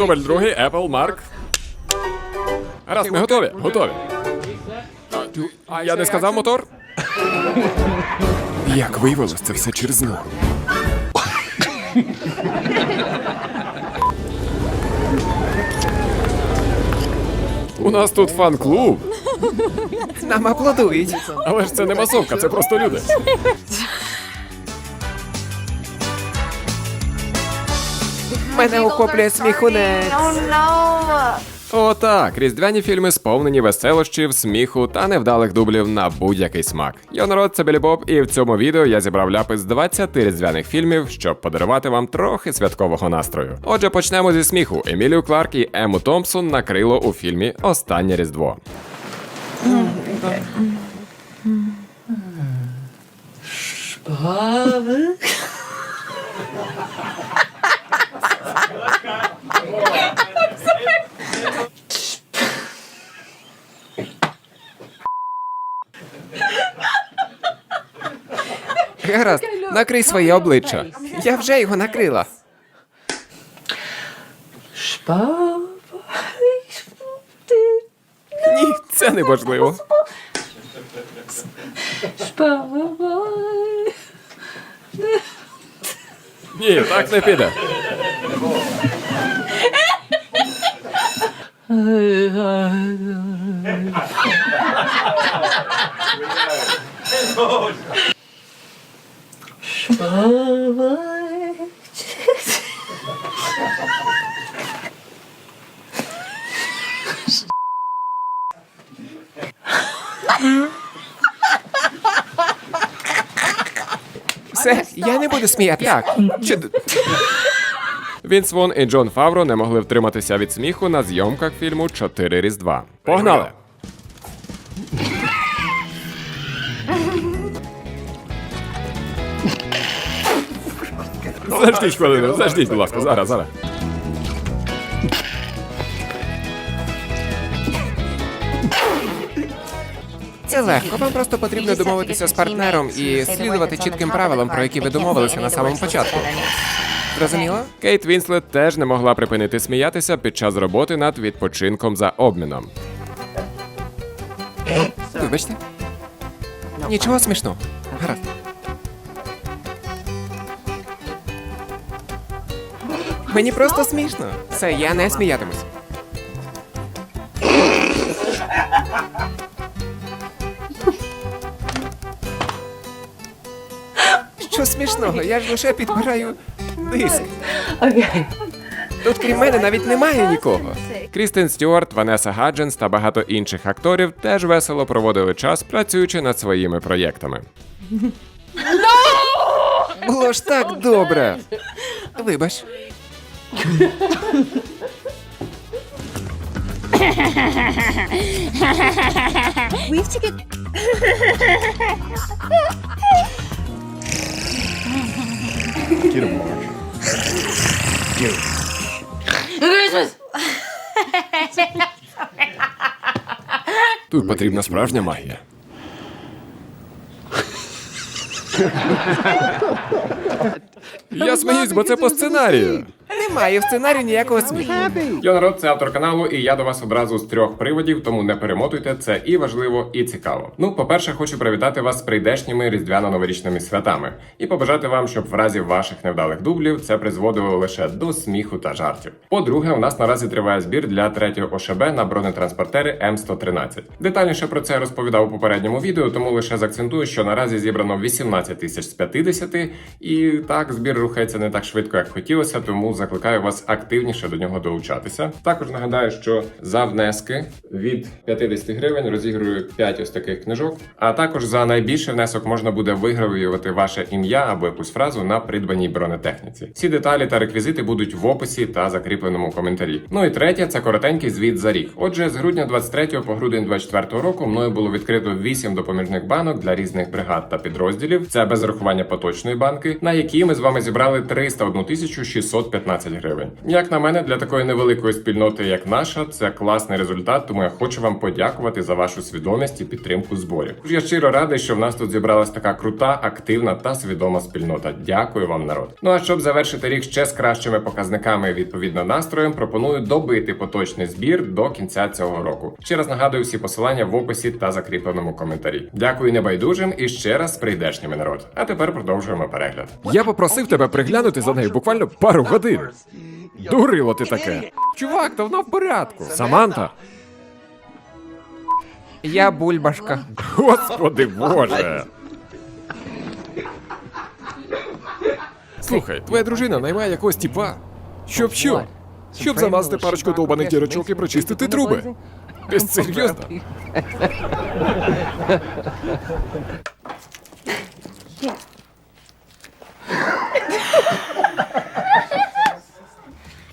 Дубль другий, Apple, Марк. Раз, ми готові, готові. Я не сказав мотор? Як виявилось, це все через ногу. У нас тут фан-клуб, Нам аплодують. але ж це не масовка, це просто люди. Мене охоплює сміхунець. Отак, різдвяні фільми сповнені веселощів, сміху та невдалих дублів на будь-який смак. Йо народ, це Білі Боб, і в цьому відео я зібрав ляпи з 20 різдвяних фільмів, щоб подарувати вам трохи святкового настрою. Отже, почнемо зі сміху. Емілію Кларк і Ему Томпсон накрило у фільмі Останнє Різдво. Гаразд, накрий своє обличчя. Я вже його накрила. Ні, це неможливо. Ні, так не піде. Все, я не буду сміяти. Так, чуд... Вінс Вон і Джон Фавро не могли втриматися від сміху на зйомках фільму Чотири Різдва. Погнали! Заждіть хвилину, заждіть, будь ласка, зараз, зараз. Це легко. Вам просто потрібно домовитися з партнером і слідувати чітким правилам, про які ви домовилися на самому початку. Зрозуміло? Кейт Вінслет теж не могла припинити сміятися під час роботи над відпочинком за обміном. Вибачте. Нічого смішного. Гаразд. Мені просто смішно. Все, я не сміятимусь. Що смішного? Я ж лише підбираю диск. Тут крім мене навіть немає нікого. Крістен Стюарт, Ванеса Гадженс та багато інших акторів теж весело проводили час, працюючи над своїми проєктами. Було ж так добре. Вибач. We have Christmas! Тут потрібна справжня магія. Я сміюсь, бо це по сценарію. Немає в сценарію ніякого сміху. Йо народ, це автор каналу, і я до вас одразу з трьох приводів, тому не перемотуйте, це і важливо, і цікаво. Ну, по-перше, хочу привітати вас з прийдешніми різдвяно-новорічними святами і побажати вам, щоб в разі ваших невдалих дублів це призводило лише до сміху та жартів. По-друге, у нас наразі триває збір для третього ОШБ на бронетранспортери М113. Детальніше про це розповідав у попередньому відео, тому лише заакцентую, що наразі зібрано 18 тисяч з 50, і так збір рухається не так швидко, як хотілося, тому закликаю вас активніше до нього долучатися. Також нагадаю, що за внески від 50 гривень розіграю 5 ось таких книжок. А також за найбільший внесок можна буде вигравувати ваше ім'я або якусь фразу на придбаній бронетехніці. Всі деталі та реквізити будуть в описі та закріпленому коментарі. Ну і третє це коротенький звіт за рік. Отже, з грудня 23 по грудень 24 року мною було відкрито 8 допоміжних банок для різних бригад та підрозділів. Це без рахування поточної банки, на які ми з вами зібрали 301 тисячу 615 20 гривень. Як на мене, для такої невеликої спільноти, як наша, це класний результат. Тому я хочу вам подякувати за вашу свідомість і підтримку зборів. Тож Я щиро радий, що в нас тут зібралась така крута, активна та свідома спільнота. Дякую вам, народ. Ну а щоб завершити рік ще з кращими показниками і відповідно настроєм, пропоную добити поточний збір до кінця цього року. Ще раз нагадую всі посилання в описі та закріпленому коментарі. Дякую небайдужим і ще раз прийдешніми народ. А тепер продовжуємо перегляд. Я попросив тебе приглянути за нею буквально пару годин. Дурило ти таке. Чувак, то вона в порядку. Саманта. Я бульбашка. Господи боже. Слухай, твоя дружина наймає якогось тіпа. Щоб що? Щоб замазати парочку довбаних дірочок і прочистити труби. Ти серйозно?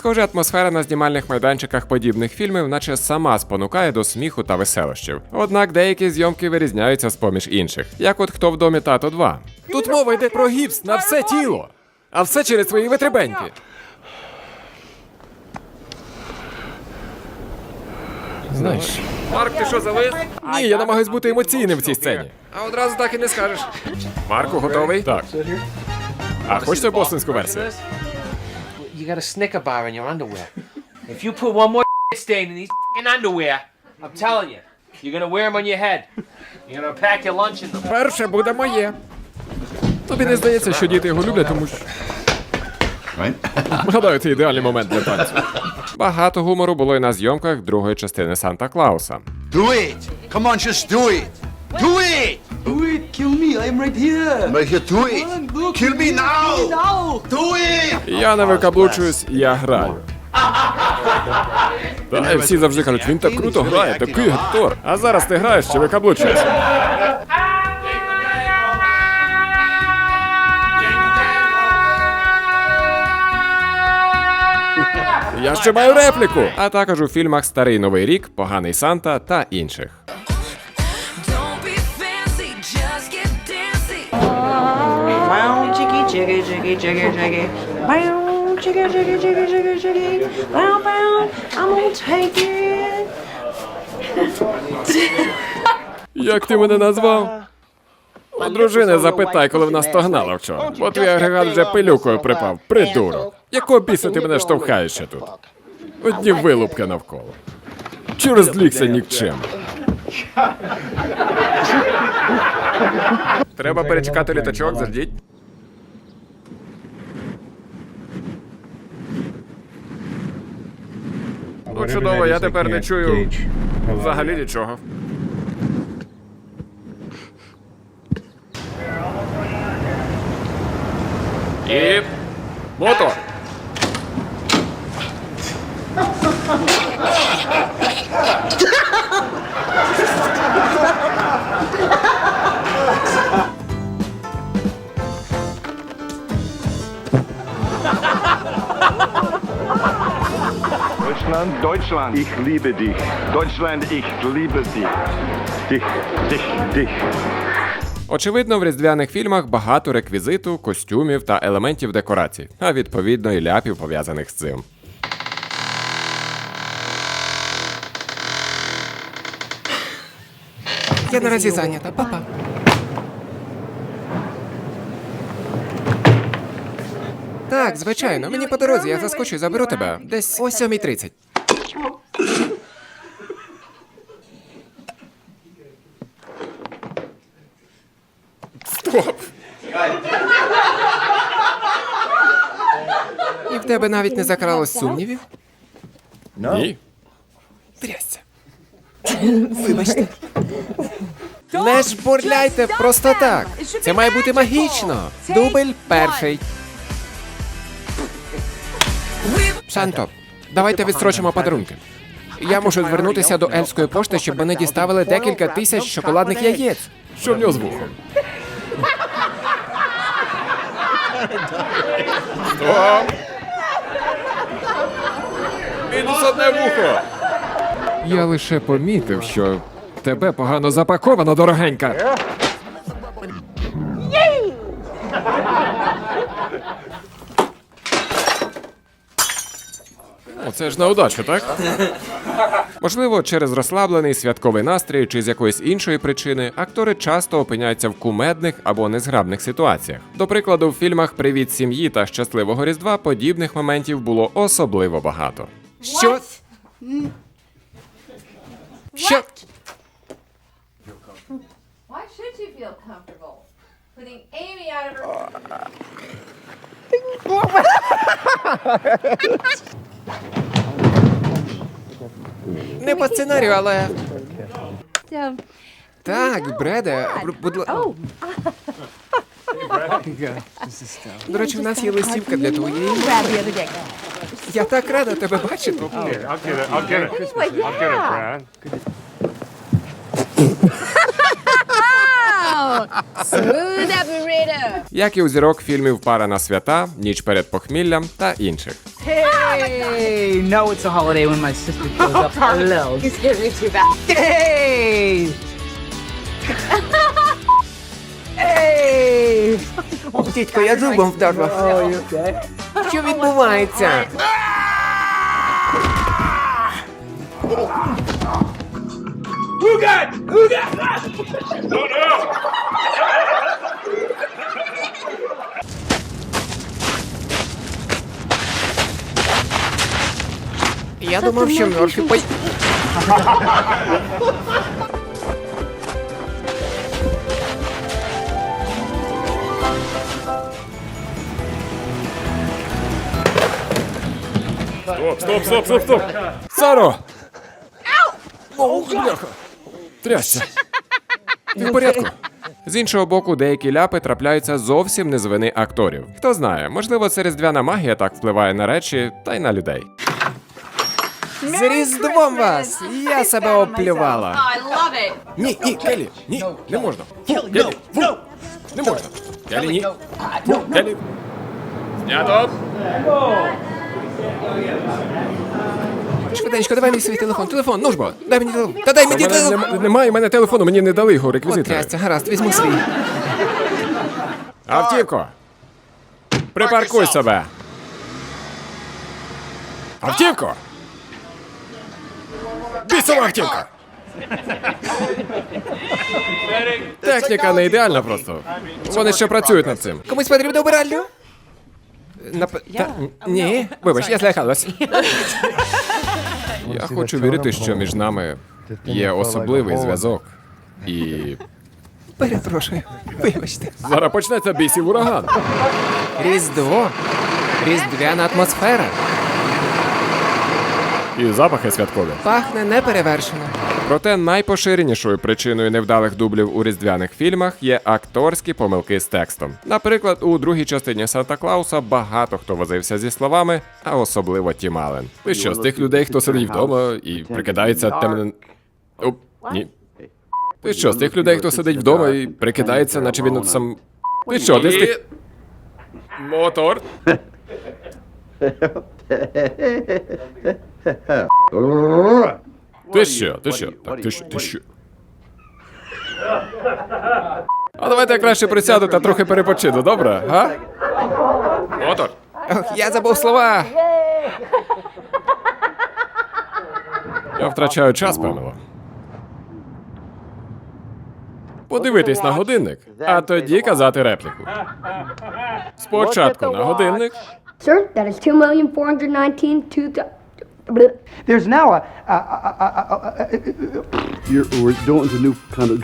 Схоже, атмосфера на знімальних майданчиках подібних фільмів, наче сама спонукає до сміху та веселощів. Однак деякі зйомки вирізняються з поміж інших, як от хто в домі тато 2. Тут мова йде про гіпс на все тіло. А все через свої витребеньки. Знаєш. Марк, ти що завис? Ні, я намагаюсь бути емоційним в цій сцені. А одразу так і не скажеш. Марко, готовий? Так. А хочете бостонську версію? You got a Snicker bar in your underwear. If you put one more stain in these fing underwear, I'm telling you, you're gonna wear them on your head. You're gonna pack your lunch in them. Перше буде моє. Тобі не здається, що діти його люблять, тому що. Гадаю, це ідеальний момент для танцю. Багато гумору було і на зйомках другої частини Санта Клауса. Do it! Come on, just do it! Do it! Do it! Kill me! I'm right here! But here, do it! Look, Kill me now! now! Do it! Я не викаблучуюсь, я граю. Та, всі завжди кажуть, він так круто грає, такий актор. А зараз ти граєш чи викаблучуєшся? Я ще маю репліку. А також у фільмах Старий Новий рік, Поганий Санта та інших. Jiggy, jiggy, jiggy, jiggy, jiggy. Bow, jiggy, jiggy, jiggy, jiggy, jiggy. Bow, bow, I'm gonna take it. Як ти мене назвав? У дружини запитай, коли вона стогнала вчора. Бо твій агрегат вже пилюкою припав. Придурок. Якого біса ти мене штовхаєш ще тут? Одні вилупки навколо. Чи розлігся нікчем? Треба перечекати літачок, заждіть. Ну, чудово, я тепер не чую взагалі нічого. І... Мотор! Deutschland, Deutschland, ich liebe dich. Deutschland, ich liebe dich. Dich, dich, dich. Очевидно, в різдвяних фільмах багато реквізиту, костюмів та елементів декорацій, а відповідно і ляпів пов'язаних з цим. Я наразі зайнята, папа. Так, звичайно, мені по дорозі, я заскочу і заберу тебе. Десь о 7.30. тебе навіть не закралось сумнівів? Ні. Трясся. Вибачте. Не жбурляйте просто так. Це має бути магічно. Дубль перший. Шанто, давайте відстрочимо подарунки. Я мушу звернутися до Ельської пошти, щоб вони діставили декілька тисяч шоколадних яєць. Що в нього з вухом? Стоп! Мінус одне вухо! Я лише помітив, що тебе погано запаковано, дорогенька. Це ж на удачу, так? Можливо, через розслаблений святковий настрій чи з якоїсь іншої причини актори часто опиняються в кумедних або незграбних ситуаціях. До прикладу, в фільмах Привіт сім'ї та Щасливого Різдва подібних моментів було особливо багато. Що? Що? Why should you feel comfortable putting Amy out of her? Не по сценарію, але. So, Так, Бреде, бр- будь ласка. До речі, в нас є листівка для твоєї. grab the other day. Я так рада тебе бачити. Anyway, yeah. Wow! Smooth operator. Як і у зірок фільмів Пара на свята, Ніч перед похміллям та інших. Hey, no, it's a holiday when my sister shows up. Hello. You scared me too bad. Hey! Hey! Дідько, я зубом вдарила. Oh, you okay? Що відбувається? Я думав, що Мерфі пой... Стоп, стоп, стоп, стоп, стоп! Саро! Ох, бляха! Трясся. Ти в порядку? З іншого боку, деякі ляпи трапляються зовсім не з вини акторів. Хто знає, можливо, це різдвяна магія так впливає на речі та й на людей. З Різдвом вас! Я себе оплювала. Ні, ні, Келі, ні, не можна. Фу, Келі, фу, не можна. Келі, ні. Фу, Келі. Знято! Швиденько, давай мені свій телефон. Телефон, ну ж бо, дай мені телефон. Та дай мені телефон. нем- немає в мене телефону, мені не дали його От реквізитори. трясця, гаразд, візьму свій. Автівко. Припаркуй себе. Автівко! Бісова автівка! Техніка не ідеальна просто. Вони ще працюють над цим. Комусь потрібно обиральню? Нап... Та... Ні, вибач, я злякалась. Я хочу вірити, що між нами є особливий зв'язок. І Перепрошую, вибачте. Зараз почнеться бісів ураган. Різдво. Різдвяна атмосфера. І запахи святкові. Пахне неперевершено. проте найпоширенішою причиною невдалих дублів у різдвяних фільмах є акторські помилки з текстом. Наприклад, у другій частині Санта Клауса багато хто возився зі словами, а особливо Тім Аллен. Ти що, з тих людей, хто сидить вдома і прикидається темним... Оп, ні. Ти що, з тих людей, хто сидить вдома і прикидається, наче він от сам... Ти що, ти з тих... Мотор. Ти що? Ти що? Так, ти що? Ти що? А давайте я краще присяду та трохи перепочину, добре? Га? Мотор. Ох, я забув слова. Я втрачаю час, Памело. Подивитись на годинник, а тоді казати репліку. Спочатку на годинник, Sir, that is 2,419,000. There's now a. a, a, a, a, a, a You're, we're doing the new kind of.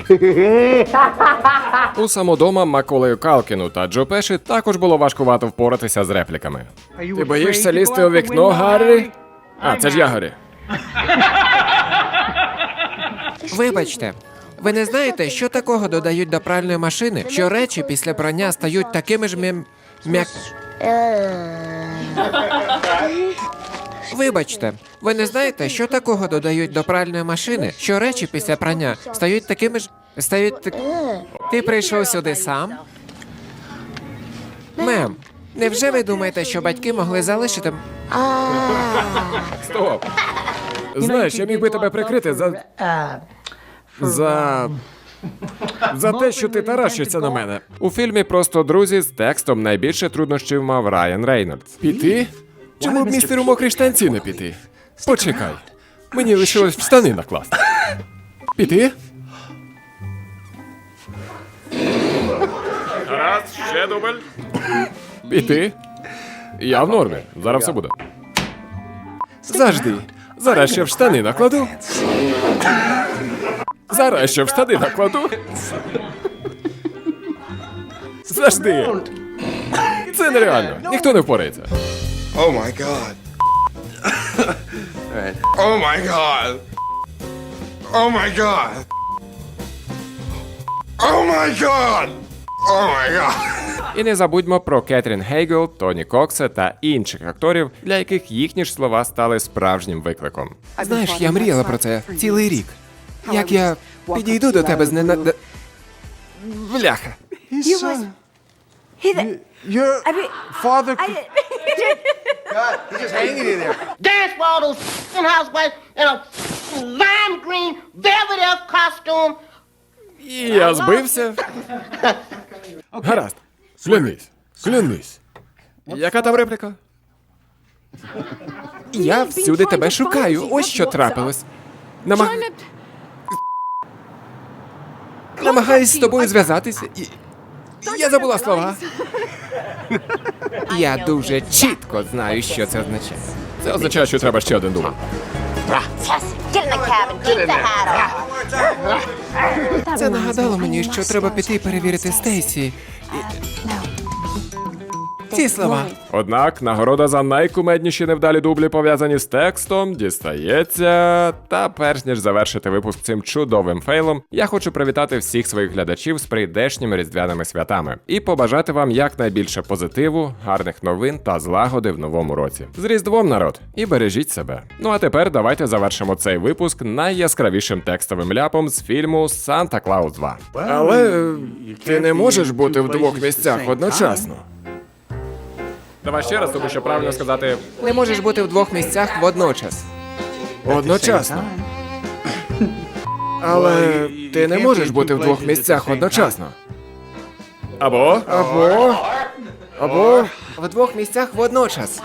У самодома Маколею Калкіну та Джо Пеші також було важкувато впоратися з репліками. Ти боїшся лізти у вікно, Гаррі? А, це ж я, Гаррі. Вибачте. Ви не знаєте, що такого додають до пральної машини, що речі після прання стають такими ж м'ям... м'як... Вибачте, ви не знаєте, що такого додають до пральної машини, що речі після прання стають такими ж. стають так... Ти прийшов сюди сам? Мем, невже ви думаєте, що батьки могли залишити. м- Стоп! Знаєш, я міг би тебе прикрити за. За. За те, що ти таращишся на мене. У фільмі Просто друзі з текстом найбільше труднощів мав Райан Рейнольдс. Піти? Чому б містеру мокрі штанці не піти? Почекай. Мені лишилось в штани накласти. Піти? Раз, ще дубль. Піти? Я в нормі. Зараз все буде. Завжди. Зараз ще в штани накладу. Зараз ще в штани накладу. Завжди. Це нереально. Ніхто не впорається. Oh my god. Oh my god. Oh my god. Oh my god. Oh my god. І не забудьмо про Кетрін Гейгл, Тоні Кокса та інших акторів, для яких їхні ж слова стали справжнім викликом. Знаєш, я мріяла про це цілий рік. Як я підійду до тебе з нена... Бляха. Your father. He's just hanging in there. dance for all those housewives in a lime green velvet elf costume. І я збився. Гаразд. Клянись. Клянись. Яка там репліка? Я всюди тебе шукаю. Ось що трапилось. Нама... Намагаюсь з тобою зв'язатися і. Я забула слова. Я дуже чітко знаю, що це означає. Це означає, що треба ще один дубль. Це нагадало мені, що треба піти і перевірити Стейсі. І- Ці слова. Однак нагорода за найкумедніші невдалі дублі, пов'язані з текстом, дістається. Та перш ніж завершити випуск цим чудовим фейлом, я хочу привітати всіх своїх глядачів з прийдешніми різдвяними святами і побажати вам якнайбільше позитиву, гарних новин та злагоди в новому році. З Різдвом, народ, і бережіть себе. Ну а тепер давайте завершимо цей випуск найяскравішим текстовим ляпом з фільму Санта Клаус 2. Але е, ти не можеш бути в двох місцях одночасно. Давай ще раз, тому що правильно сказати Не можеш бути в двох місцях водночас. Одночасно. Але ти не можеш бути в двох місцях одночасно. або Або. Або. В двох місцях водночас.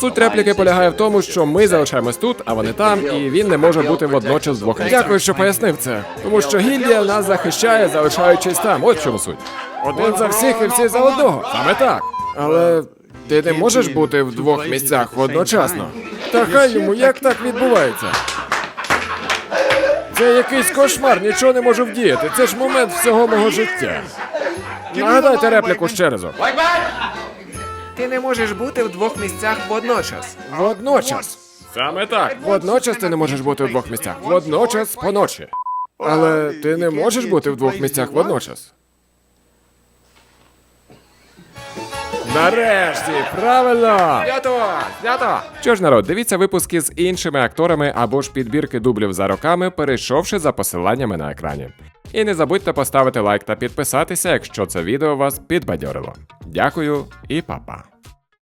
Суть репліки полягає в тому, що ми залишаємось тут, а вони там, і він не може бути водночас в двох місцях. Дякую, що пояснив це. Тому що гільдія нас захищає, залишаючись там. От в чому суть. Один за всіх і всі за одного. Саме так. Але ти не можеш бути в двох місцях одночасно. Та хай йому як так відбувається. Це якийсь кошмар, нічого не можу вдіяти. Це ж момент всього мого життя. Нагадайте репліку ще разок. Ти не можеш бути в двох місцях водночас. Водночас. Саме так. Водночас ти не можеш бути в двох місцях. Водночас поночі. Але ти не можеш бути в двох місцях водночас. Нарешті, правильно! Свято! Свято! Що ж, народ, дивіться випуски з іншими акторами або ж підбірки дублів за роками, перейшовши за посиланнями на екрані. І не забудьте поставити лайк та підписатися, якщо це відео вас підбадьорило. Дякую і па-па.